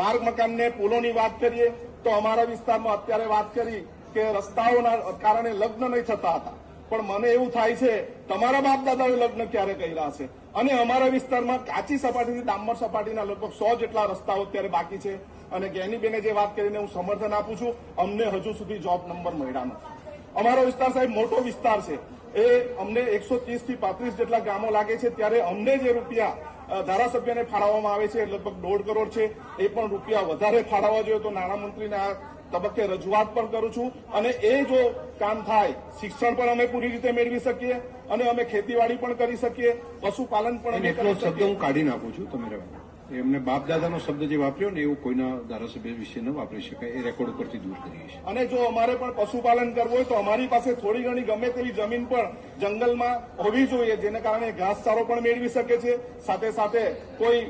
માર્ગ મકાનને પુલોની વાત કરીએ તો અમારા વિસ્તારમાં અત્યારે વાત કરી કે રસ્તાઓના કારણે લગ્ન નહીં થતા હતા. પણ મને એવું થાય છે, તમારા બાપ દાદાએ લગ્ન ક્યારે કર્યા છે અને અમારા વિસ્તારમાં કાચી સપાટીથી ડામર સપાટીના લગભગ સો જેટલા રસ્તાઓ અત્યારે બાકી છે. અને ગેનીબેને જે વાત કરીને હું સમર્થન આપું છું, અમને હજુ સુધી જોબ નંબર મળ્યા નથી. અમારો વિસ્તાર સાહેબ મોટો વિસ્તાર છે. એ અમને એકસો ત્રીસથી પાંત્રીસ જેટલા ગામો લાગે છે. ત્યારે અમને જે રૂપિયા ધારાસભ્યને ફાળવવામાં આવે છે લગભગ દોઢ કરોડ છે. એ પણ રૂપિયા વધારે ફાળવવા જોઈએ તો નાણામંત્રીને આ તબક્કે રજૂઆત પણ કરું છું. અને એ જો કામ થાય શિક્ષણ પણ અમે પૂરી રીતે મેળવી શકીએ અને અમે ખેતીવાડી પણ કરી શકીએ પશુપાલન પણ એટલો શબ્દ હું કાઢી નાખું છું તમે રહેવા એમને બાપ દાદાનો શબ્દ જે વાપર્યો ને એવું કોઈના ધારાસભ્ય વિશે ન વાપરી શકાય, એ રેકોર્ડ પરથી દૂર કરીએ છીએ. અને જો અમારે પણ પશુપાલન કરવું હોય તો અમારી પાસે થોડી ઘણી ગમે તેવી જમીન પણ જંગલમાં હોવી જોઈએ, જેને કારણે ઘાસચારો પણ મેળવી શકે છે. સાથે સાથે કોઈ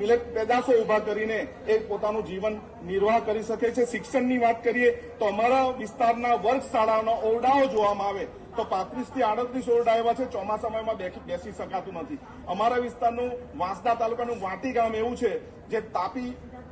મિલેટ પેદાશો ઊભા કરીને એ પોતાનું જીવન નિર્વાહ કરી શકે છે. શિક્ષણની વાત કરીએ તો અમારા વિસ્તારના વર્ગ શાળાના ઓરડાઓ જોવામાં આવે તો પાંત્રીસથી આડત્રીસ ઓરડા એવા છે. ચોમાસામાં બેસી શકાતું નથી. અમારા વિસ્તારનું વાંસદા તાલુકાનું વાટી ગામ એવું છે, જે તાપી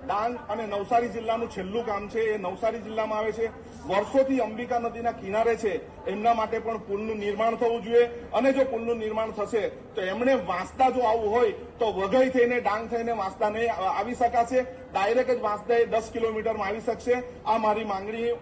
ડાંગ અને નવસારી જિલ્લાનું છેલ્લું ગામ છે. એ નવસારી જિલ્લામાં આવે છે. વર્ષોથી અંબિકા નદીના કિનારે છે. એમના માટે પણ પુલનું નિર્માણ થવું જોઈએ. અને જો પુલનું નિર્માણ થશે, તો એમણે વાંસદા જો આવવું હોય, તો વઘઈ થઈને, ડાંગ થઈને વાંસદા નહીં આવી શકાશે. ડાયરેક્ટ જ વાંસદા એ દસ કિલોમીટરમાં આવી શકશે. આ મારી માંગણી